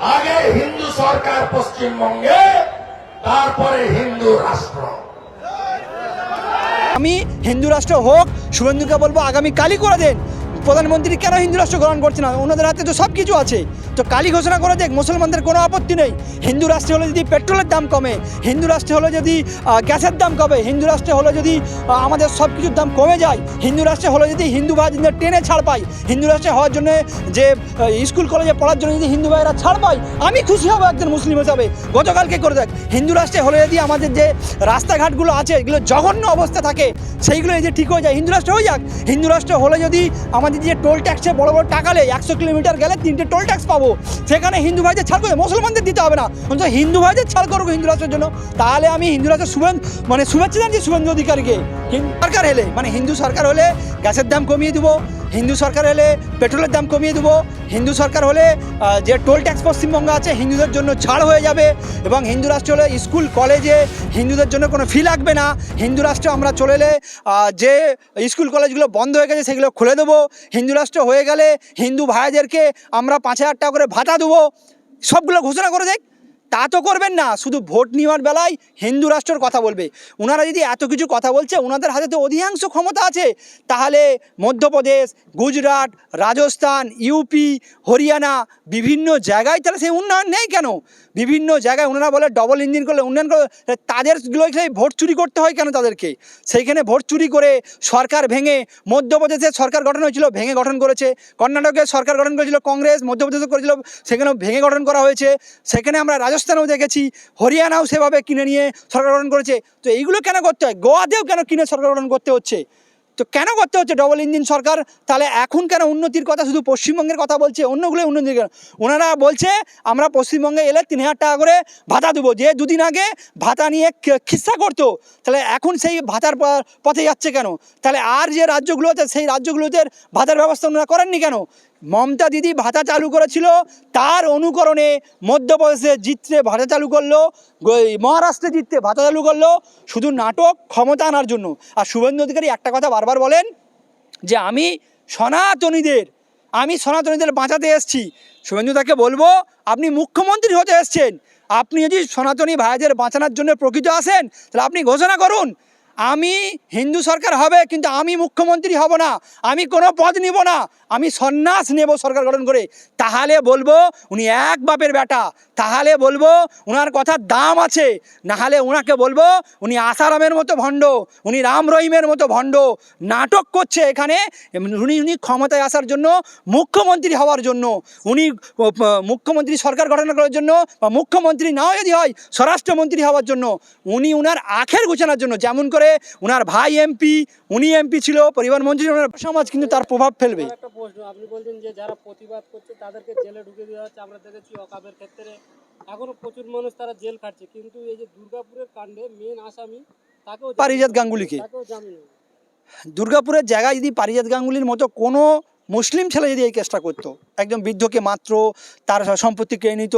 আগে হিন্দু সরকার পশ্চিমবঙ্গে, তারপরে হিন্দু রাষ্ট্র। আমি হিন্দু রাষ্ট্র হোক, শুভেন্দুকে বলব আগামী কালই করে দেন। প্রধানমন্ত্রী কেন হিন্দু রাষ্ট্র গ্রহণ করছে না? ওনাদের হাতে তো সব কিছু আছে। তো কালি ঘোষণা করে দেখ, মুসলমানদের কোনো আপত্তি নেই। হিন্দু রাষ্ট্রে হলে যদি পেট্রোলের দাম কমে, হিন্দু রাষ্ট্রে হলে যদি গ্যাসের দাম কমে, হিন্দু রাষ্ট্রে হলে যদি আমাদের সব কিছুর দাম কমে যায়, হিন্দু রাষ্ট্রে হলে যদি হিন্দু ভাইদের ট্রেনে ছাড় পাই হিন্দু রাষ্ট্রে হওয়ার জন্য যে স্কুল কলেজে পড়ার জন্য যদি হিন্দু ভাইয়েরা ছাড় পায়, আমি খুশি হব একজন মুসলিম হিসাবে। গতকালকে করে দেখ, হিন্দু রাষ্ট্রে হলে যদি আমাদের যে রাস্তাঘাটগুলো আছে, এগুলো জঘন্য অবস্থা থাকে, সেইগুলো এই যে ঠিক হয়ে যায়, হিন্দু রাষ্ট্র হয়ে যাক। হিন্দু রাষ্ট্র হলে যদি আমাদের যে টোল ট্যাক্সে বড় বড় টাকা নেই, একশো কিলোমিটার গেলে তিনটে টোল ট্যাক্স পাবো। সেখানে হিন্দু ভাইদের ছাড় করে মুসলমানদের দিতে হবে না। অন্তত হিন্দু ভাইদের ছাড় করব হিন্দু রাষ্ট্রের জন্য। তাহলে আমি হিন্দু রাষ্ট্রের শুভেন মানে শুভেচ্ছা জানছি শুভেন্দু অধিকারীকে। হিন্দু সরকার হলে মানে হিন্দু সরকার হলে গ্যাসের দাম কমিয়ে দেবো। হিন্দু সরকার হলে পেট্রোলের দাম কমিয়ে দেবো। হিন্দু সরকার হলে যে টোল ট্যাক্স পশ্চিমবঙ্গ আছে, হিন্দুদের জন্য ছাড় হয়ে যাবে। এবং হিন্দু রাষ্ট্র হলে স্কুল, কলেজে হিন্দুদের জন্য কোনো ফি লাগবে না। হিন্দু রাষ্ট্র আমরা চলে এলে যে স্কুল, কলেজগুলো বন্ধ হয়ে গেছে, সেগুলো খুলে দেবো। হিন্দু রাষ্ট্র হয়ে গেলে হিন্দু ভাইদেরকে আমরা পাঁচ হাজার টাকা করে ভাতা দেবো। সবগুলো ঘোষণা করে দেয় তা তো করবেন না, শুধু ভোট নেওয়ার বেলায় হিন্দু রাষ্ট্রের কথা বলবে। ওনারা যদি এত কিছু কথা বলছে ওনাদের হাতে তো অধিকাংশ ক্ষমতা আছে। তাহলে মধ্যপ্রদেশ, গুজরাট, রাজস্থান, ইউপি, হরিয়ানা বিভিন্ন জায়গায় তাহলে সেই উন্নয়ন নেই কেন? বিভিন্ন জায়গায় ওনারা বলে ডবল ইঞ্জিন করলে উন্নয়ন করলে তাদেরগুলো সেই ভোট চুরি করতে হয় কেন তাদেরকে? সেইখানে ভোট চুরি করে সরকার ভেঙে মধ্যপ্রদেশে সরকার গঠন হয়েছিল, ভেঙে গঠন করেছে। কর্ণাটকে সরকার গঠন করেছিল, কংগ্রেস মধ্যপ্রদেশে করেছিল, সেখানেও ভেঙে গঠন করা হয়েছে। সেখানে আমরা রাজস্থানেও দেখেছি হরিয়ানাও সেভাবে কিনে নিয়ে সরকার গঠন করেছে। তো এইগুলো কেন করতে হয়? গোয়াতেও কেন কিনে সরকার গঠন করতে হচ্ছে? তো কেন করতে হচ্ছে? ডবল ইঞ্জিন সরকার তাহলে এখন কেন উন্নতির কথা শুধু পশ্চিমবঙ্গের কথা বলছে অন্যগুলো উন্নতি কেন ওনারা বলছে, আমরা পশ্চিমবঙ্গে এলে তিন হাজার টাকা করে ভাতা দেবো। যে দুদিন আগে ভাতা নিয়ে খিস্সা করতো, তাহলে এখন সেই ভাতার পথে যাচ্ছে কেন? তাহলে আর যে রাজ্যগুলো আছে, সেই রাজ্যগুলোতে ভাতার ব্যবস্থা ওনারা করেননি কেন? মমতা দিদি ভাতা চালু করেছিল, তার অনুকরণে মধ্যপ্রদেশে জিততে ভাতা চালু করল মহারাষ্ট্রে জিততে ভাতা চালু করল, শুধু নাটক ক্ষমতা আনার জন্য। আর শুভেন্দু অধিকারী একটা কথা বারবার বলেন, যে আমি সনাতনীদের আমি সনাতনীদের বাঁচাতে এসেছি। শুভেন্দু তাকে বলব, আপনি মুখ্যমন্ত্রী হতে এসছেন। আপনি যদি সনাতনী ভাইদের বাঁচানোর জন্য প্রকৃত আসেন, তাহলে আপনি ঘোষণা করুন। আমি হিন্দু সরকার হবে, কিন্তু আমি মুখ্যমন্ত্রী হব না। আমি কোনো পদ নিব না। আমি সন্ন্যাস নেব সরকার গঠন করে। তাহলে বলব উনি এক বাপের বেটা। তাহলে বলব ওনার কথার দাম আছে। নাহলে ওনাকে বলব উনি আসারামের মতো ভণ্ড, উনি রাম রহিমের মতো ভণ্ড। নাটক করছে এখানে। উনি উনি ক্ষমতায় আসার জন্য, মুখ্যমন্ত্রী হওয়ার জন্য। উনি মুখ্যমন্ত্রী সরকার গঠন করার জন্য বা মুখ্যমন্ত্রী নাও যদি হয়, স্বরাষ্ট্রমন্ত্রী হওয়ার জন্য। উনি উনার আখের গোছানোর জন্য। যেমন করে উনার ভাই এমপি উনি এমপি ছিল পরিবার মন্ত্রী ওনার সমাজ কিন্তু তার প্রভাব ফেলবে। একটা প্রশ্ন আপনি বলছেন যে যারা প্রতিবাদ করছে তাদেরকে জেলে ঢুকে দেওয়া হচ্ছে আমরা দেখেছি অকাবের ক্ষেত্রে। এখনও প্রচুর মানুষ তারা জেল খাটছে কিন্তু এই যে দুর্গাপুরের কাণ্ডে মেন আসামি তাকেও পারিজাত গাঙ্গুলিকে। তাকেও জামিন দুর্গাপুরের জায়গায় যদি পারিজাত গাঙ্গুলির মতো কোনো মুসলিম ছেলে যদি এই কেসটা করতো একদম বৃদ্ধকে মাত্র তার সম্পত্তি কেড়ে নিত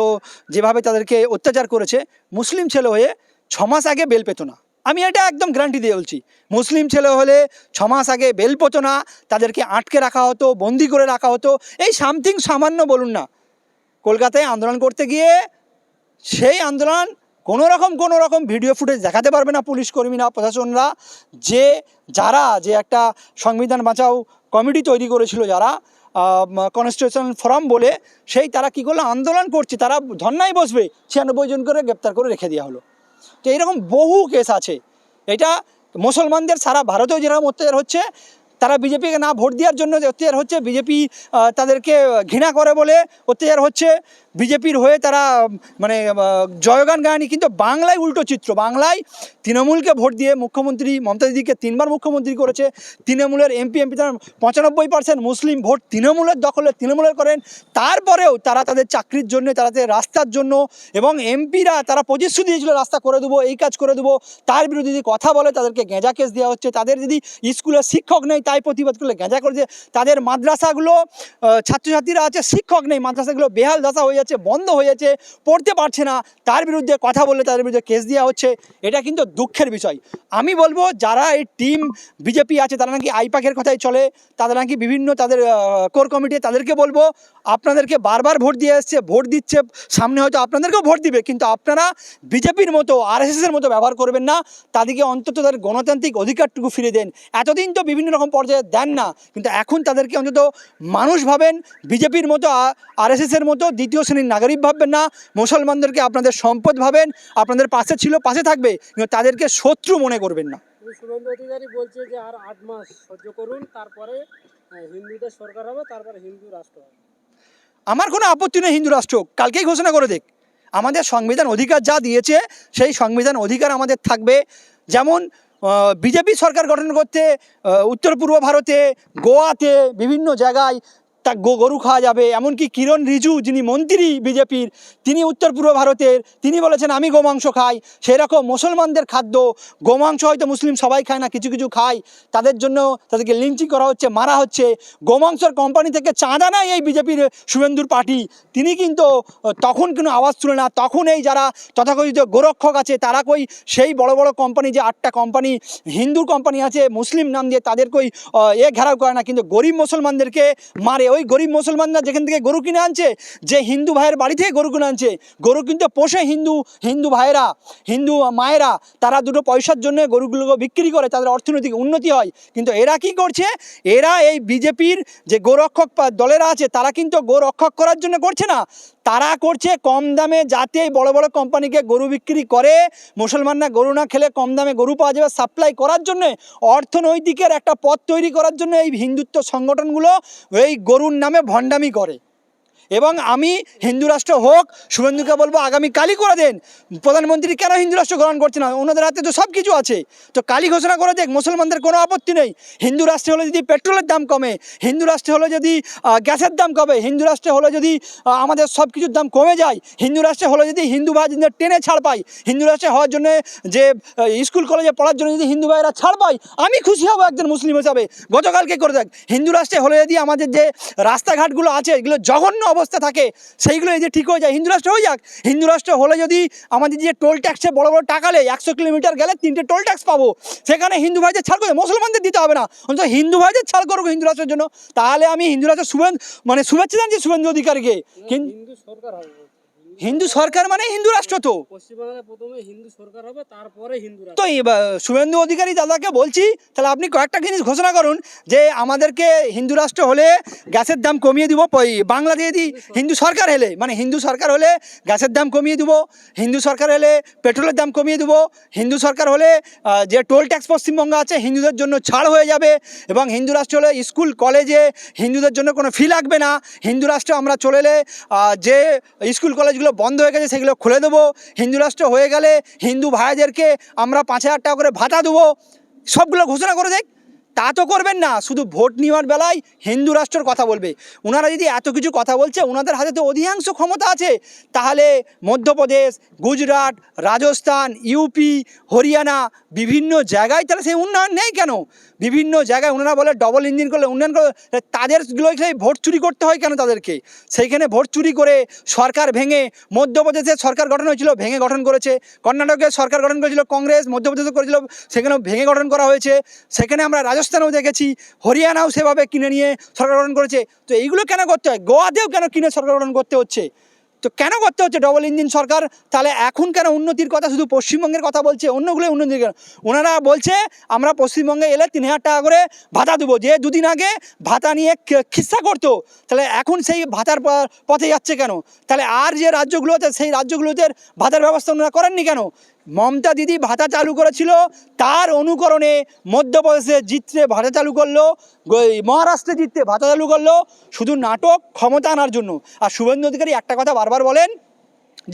যেভাবে তাদেরকে অত্যাচার করেছে মুসলিম ছেলে হয়ে ছ মাস আগে বেল পেতো না। আমি এটা একদম গ্যারান্টি দিয়ে বলছি। মুসলিম ছেলে হলে ছ মাস আগে বেল পেতো না তাদেরকে আটকে রাখা হতো, বন্দি করে রাখা হতো, এই সামথিং সামান্য বলুন না। কলকাতায় আন্দোলন করতে গিয়ে সেই আন্দোলন কোনো রকম কোনো রকম ভিডিও ফুটেজ দেখাতে পারবে না পুলিশ কর্মীরা, প্রশাসনরা। যে যারা, যে একটা সংবিধান বাঁচাও কমিটি তৈরি করেছিল যারা কনস্টিটিউশন ফোরাম বলে, সেই তারা কী করল? আন্দোলন করছে, তারা ধর্নায় বসবে। ছিয়ানব্বই জন করে গ্রেপ্তার করে রেখে দেওয়া হলো। তো এরকম বহু কেস আছে। এটা মুসলমানদের সারা ভারতেও যেরকম অত্যাচার হচ্ছে তারা বিজেপিকে না ভোট দেওয়ার জন্য অত্যাচার হচ্ছে, বিজেপি তাদেরকে ঘৃণা করে বলে অত্যাচার হচ্ছে। বিজেপির হয়ে তারা মানে জয়গান গায়নি, কিন্তু বাংলায় উল্টো চিত্র। বাংলায় তৃণমূলকে ভোট দিয়ে মুখ্যমন্ত্রী মমতা দিদিকে তিনবার মুখ্যমন্ত্রী করেছে। তৃণমূলের এমপি এমপি তার পঁচানব্বই পার্সেন্ট মুসলিম ভোট তৃণমূলের দখলে তৃণমূলের করেন। তারপরেও তারা তাদের চাকরির জন্য, তারা তাদের রাস্তার জন্য এবং এমপিরা তারা প্রতিশ্রুতি দিয়েছিল, রাস্তা করে দেবো, এই কাজ করে দেবো। তার বিরুদ্ধে যদি কথা বলে, তাদেরকে গেঁজা কেস দেওয়া হচ্ছে। তাদের যদি স্কুলে শিক্ষক নেই তাই প্রতিবাদ করলে গাঁজা করেছে তাদের মাদ্রাসাগুলো ছাত্রছাত্রীরা আছে, শিক্ষক নেই, মাদ্রাসাগুলো বেহাল দশা হয়ে যাচ্ছে, বন্ধ হয়ে যাচ্ছে, পড়তে পারছে না, তার বিরুদ্ধে কথা বললে তাদের বিরুদ্ধে কেস দেওয়া হচ্ছে, এটা কিন্তু দুঃখের বিষয়। আমি বলব, যারা এই টিম বিজেপি আছে, তারা নাকি আইপাকের কথাই চলে, তাদের নাকি বিভিন্ন তাদের কোর কমিটি তাদেরকে বলব, আপনাদেরকে বারবার ভোট দিয়ে এসছে, ভোট দিচ্ছে, সামনে হয়তো আপনাদেরকেও ভোট দিবে, কিন্তু আপনারা বিজেপির মতো আরএসএসের মতো ব্যবহার করবেন না, তাদেরকে অন্তত তাদের গণতান্ত্রিক অধিকারটুকু ফিরে দেন। এতদিন তো বিভিন্ন রকম পর্যায়ে দেন না। কিন্তু এখন তাদেরকে অন্তত মানুষ ভাবেন বিজেপির মতো আরএসএসের মতো দ্বিতীয় শ্রেণির নাগরিক ভাববেন না। মুসলমানদেরকে আপনাদের সম্পদ ভাবেন আপনাদের পাশে ছিল পাশে থাকবে কিন্তু তাদেরকে শত্রু মনে করবেন না। শুভেন্দু অধিকারী বলছে যে আর আট মাস সহ্য করুন তারপরে হিন্দুদের সরকার হবে তারপরে হিন্দু রাষ্ট্র হবে। আমার কোনো আপত্তি নেই হিন্দু রাষ্ট্র কালকেই ঘোষণা করে দেখ আমাদের সংবিধান অধিকার যা দিয়েছে সেই সংবিধান অধিকার আমাদের থাকবে। যেমন বিজেপি সরকার গঠন করতে উত্তর পূর্ব ভারতে গোয়াতে বিভিন্ন জায়গায় তা গো- গরু খাওয়া যাবে। এমনকি কিরণ রিজু, যিনি মন্ত্রী বিজেপির, তিনি উত্তর পূর্ব ভারতের, তিনি বলেছেন, আমি গোমাংস খাই। সেরকম মুসলমানদের খাদ্য গোমাংস হয়তো মুসলিম সবাই খায় না, কিছু কিছু খায়। তাদের জন্য তাদেরকে লিঞ্চিং করা হচ্ছে, মারা হচ্ছে। গোমাংসর কোম্পানি থেকে চাঁদা নেয় এই বিজেপির শুভেন্দুর পার্টি। তিনি কিন্তু, তখন কোনো আওয়াজ তুলে না, তখন এই যারা তথাকথিত গোরক্ষক আছে, তারা কই সেই বড় বড় কোম্পানি যে আটটা কোম্পানি হিন্দুর কোম্পানি আছে, মুসলিম নাম দিয়ে তাদের কই এ ঘেরাও করে না। কিন্তু গরিব মুসলমানদেরকে মারে। ওই গরিব মুসলমানরা যেখান থেকে গরু কিনে আনছে, যে হিন্দু ভাইয়ের বাড়ি থেকে গরু কিনে আনছে, গরু কিন্তু পোষে হিন্দু হিন্দু ভাইয়েরা, হিন্দু মায়েরা, তারা দুটো পয়সার জন্য গরুগুলোকে বিক্রি করে, তাদের অর্থনৈতিক উন্নতি হয়। কিন্তু এরা কি করছে? এরা এই বিজেপির যে গোরক্ষক দলেরা আছে, তারা কিন্তু গোরক্ষক করার জন্য করছে না। তারা করছে, কম দামে যাতে বড় বড় কোম্পানিকে গরু বিক্রি করে। মুসলমানরা গরু না খেলে কম দামে গরু পাওয়া যাবে সাপ্লাই করার জন্য। অর্থনৈতিকের একটা পথ তৈরি করার জন্য এই হিন্দুত্ব সংগঠনগুলো এই গরুর নামে ভণ্ডামি করে। এবং আমি হিন্দু রাষ্ট্র হোক, শুভেন্দুকে বলব আগামী কালই করে দেন। প্রধানমন্ত্রী কেন হিন্দু রাষ্ট্র গ্রহণ করছে না? ওনাদের হাতে তো সব কিছু আছে। তো কালি ঘোষণা করে দেখ, মুসলমানদের কোনো আপত্তি নেই। হিন্দু রাষ্ট্রে হলে যদি পেট্রোলের দাম কমে, হিন্দু রাষ্ট্রে হলে যদি গ্যাসের দাম কমে, হিন্দু রাষ্ট্রে হলে যদি আমাদের সব কিছুর দাম কমে যায়, হিন্দু রাষ্ট্রে হলে যদি হিন্দু ভাইদের ট্রেনে ছাড় পাই, হিন্দু রাষ্ট্রে হওয়ার জন্য যে স্কুল, কলেজে পড়ার জন্য যদি হিন্দু ভাইয়েরা ছাড় পায়, আমি খুশি হব একজন মুসলিম হিসাবে। গতকালকে করে দেখ, হিন্দু রাষ্ট্রে হলে যদি আমাদের যে রাস্তাঘাটগুলো আছে, এগুলো জঘন্য অবস্থা থাকে সেইগুলো এই যে ঠিক হয়ে যায়। হিন্দু রাষ্ট্র হয়ে যাক হিন্দু রাষ্ট্র হলে যদি আমাদের যে টোল ট্যাক্সে বড় বড় টাকা লে একশো কিলোমিটার গেলে তিনটে টোল ট্যাক্স পাবো। সেখানে হিন্দু ভাইদের ছাড় করবে মুসলমানদের দিতে হবে না। অন্তত হিন্দু ভাইদের ছাড় করব হিন্দু রাষ্ট্রের জন্য। তাহলে আমি হিন্দু রাষ্ট্রের শুভেন মানে শুভেচ্ছা জানছি শুভেন্দু অধিকারীকে। কিন্তু হিন্দু সরকার। হিন্দু সরকার মানে হিন্দু রাষ্ট্র তো। পশ্চিমবাংলায় প্রথমে হিন্দু সরকার হবে তারপরে হিন্দু তো শুভেন্দু অধিকারী দাদাকে বলছি তাহলে আপনি কয়েকটা জিনিস ঘোষণা করুন যে আমাদেরকে হিন্দু রাষ্ট্র হলে গ্যাসের দাম কমিয়ে দিব বাংলা দিয়ে দিই হিন্দু সরকার হলে মানে হিন্দু সরকার হলে গ্যাসের দাম কমিয়ে দিব হিন্দু সরকার হলে পেট্রোলের দাম কমিয়ে দেবো হিন্দু সরকার হলে যে টোল ট্যাক্স পশ্চিমবঙ্গে আছে হিন্দুদের জন্য ছাড় হয়ে যাবে এবং হিন্দু রাষ্ট্র হলে স্কুল কলেজে হিন্দুদের জন্য কোনো ফি লাগবে না হিন্দু রাষ্ট্র আমরা চলে এলে যে স্কুল কলেজগুলো বন্ধ হয়ে গেছে, সেগুলো খুলে দেবো। হিন্দু রাষ্ট্র হয়ে গেলে হিন্দু ভাইদেরকে আমরা পাঁচ হাজার টাকা করে ভাতা দেবো। সবগুলো ঘোষণা করে দেখ। তা তো করবেন না, শুধু ভোট নেওয়ার বেলায় হিন্দু রাষ্ট্রের কথা বলবে। ওনারা যদি এত কিছু কথা বলছে ওনাদের হাতে তো অধিকাংশ ক্ষমতা আছে। তাহলে মধ্যপ্রদেশ, গুজরাট, রাজস্থান, ইউপি, হরিয়ানা বিভিন্ন জায়গায় তাহলে সেই উন্নয়ন নেই কেন? বিভিন্ন জায়গায় ওনারা বলে ডবল ইঞ্জিন করলে উন্নয়ন করলে তাদেরগুলো ভোট চুরি করতে হয় কেন তাদেরকে? সেইখানে ভোট চুরি করে সরকার ভেঙে মধ্যপ্রদেশে সরকার গঠন হয়েছিল, ভেঙে গঠন করেছে। কর্ণাটকে সরকার গঠন করেছিল, কংগ্রেস মধ্যপ্রদেশে করেছিল, সেখানেও ভেঙে গঠন করা হয়েছে। সেখানে আমরা রাজস্থানেও দেখেছি, হরিয়ানাও সেভাবে কিনে নিয়ে সরকার গঠন করেছে। তো এইগুলো কেন করতে হয়? গোয়াতেও কেন কিনে সরকার গঠন করতে হচ্ছে? তো কেন করতে হচ্ছে ডবল ইঞ্জিন সরকার? তাহলে এখন কেন উন্নতির কথা শুধু পশ্চিমবঙ্গের কথা বলছে অন্যগুলো উন্নতি কেন ওনারা বলছে, আমরা পশ্চিমবঙ্গে এলে তিন হাজার টাকা করে ভাতা দেবো। যে দুদিন আগে ভাতা নিয়ে খি- খিস্সা করতো, তাহলে এখন সেই ভাতার পথে যাচ্ছে কেন? তাহলে আর যে রাজ্যগুলোতে, সেই রাজ্যগুলোতে ভাতার ব্যবস্থা ওনারা করেননি কেন? মমতা দিদি ভাতা চালু করেছিল, তার অনুকরণে মধ্যপ্রদেশে জিততে ভাতা চালু করল মহারাষ্ট্রে জিততে ভাতা চালু করল, শুধু নাটক ক্ষমতা আনার জন্য। আর শুভেন্দু অধিকারী একটা কথা বারবার বলেন,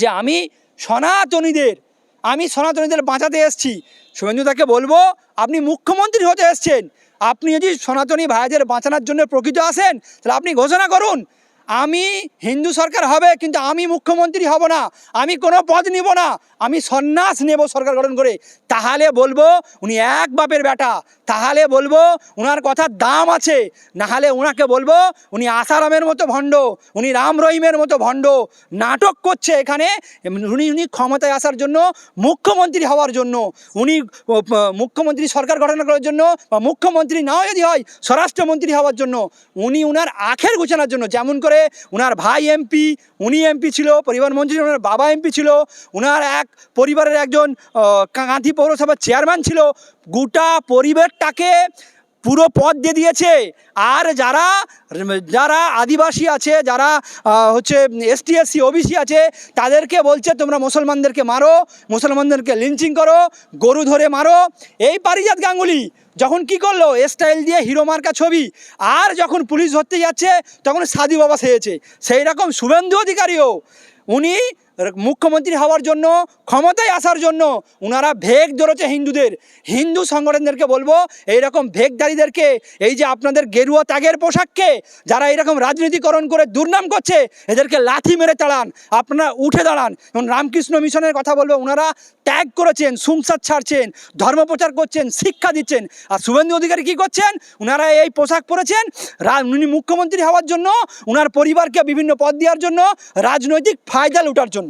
যে আমি সনাতনীদের আমি সনাতনীদের বাঁচাতে এসেছি। শুভেন্দু তাকে বলব, আপনি মুখ্যমন্ত্রী হতে এসছেন, আপনি যদি সনাতনী ভাইদের বাঁচানোর জন্য প্রকৃত আসেন, তাহলে আপনি ঘোষণা করুন। আমি হিন্দু সরকার হবে, কিন্তু আমি মুখ্যমন্ত্রী হব না। আমি কোনো পদ নিব না। আমি সন্ন্যাস নেব সরকার গঠন করে। তাহলে বলব, উনি এক বাপের বেটা। তাহলে বলব ওনার কথার দাম আছে। নাহলে ওনাকে বলব উনি আসারামের মতো ভণ্ড, উনি রাম রহিমের মতো ভণ্ড, নাটক করছে এখানে। উনি উনি ক্ষমতায় আসার জন্য, মুখ্যমন্ত্রী হওয়ার জন্য। উনি মুখ্যমন্ত্রী সরকার গঠন করার জন্য বা মুখ্যমন্ত্রী নাও যদি হয়, স্বরাষ্ট্রমন্ত্রী হওয়ার জন্য। উনি উনার আখের গোছানোর জন্য। যেমন করে উনার ভাই এমপি, উনি এমপি ছিল, পরিবহন মন্ত্রী ওনার বাবা এমপি ছিল ওনার এক, পরিবারের একজন কাঁথি পৌরসভার চেয়ারম্যান ছিল গোটা পরিবেশটাকে পুরো পথ দিয়ে দিয়েছে। আর যারা যারা আদিবাসী আছে, যারা হচ্ছে এসটি, এসসি, ওবিসি আছে, তাদেরকে বলছে, তোমরা মুসলমানদেরকে মারো, মুসলমানদেরকে লিঞ্চিং করো, গরু ধরে মারো। এই পারিজাত গাঙ্গুলি যখন কি করল স্টাইল দিয়ে হিরো মার্কা ছবি, আর যখন পুলিশ ধরতে যাচ্ছে, তখন সাধু বাবা সেয়েছে সেই রকম শুভেন্দু অধিকারীও, উনি মুখ্যমন্ত্রী হওয়ার জন্য, ক্ষমতায় আসার জন্য ওনারা ভেগ ধরেছে হিন্দুদের। হিন্দু সংগঠনদেরকে বলব, এইরকম ভেগদারীদেরকে এই যে আপনাদের গেরুয়া ত্যাগের পোশাককে, যারা এরকম রাজনীতিকরণ করে দুর্নাম করছে, এদেরকে লাথি মেরে তাড়ান, আপনারা উঠে দাঁড়ান। যেমন রামকৃষ্ণ মিশনের কথা বলব ওনারা ত্যাগ করেছেন সংসার ছাড়ছেন ধর্মপ্রচার করছেন, শিক্ষা দিচ্ছেন। আর শুভেন্দু অধিকারী কী করছেন? ওনারা এই পোশাক পরেছেন উনি মুখ্যমন্ত্রী হওয়ার জন্য ওনার পরিবারকে বিভিন্ন পদ দেওয়ার জন্য, রাজনৈতিক ফায়দা লুটার জন্য।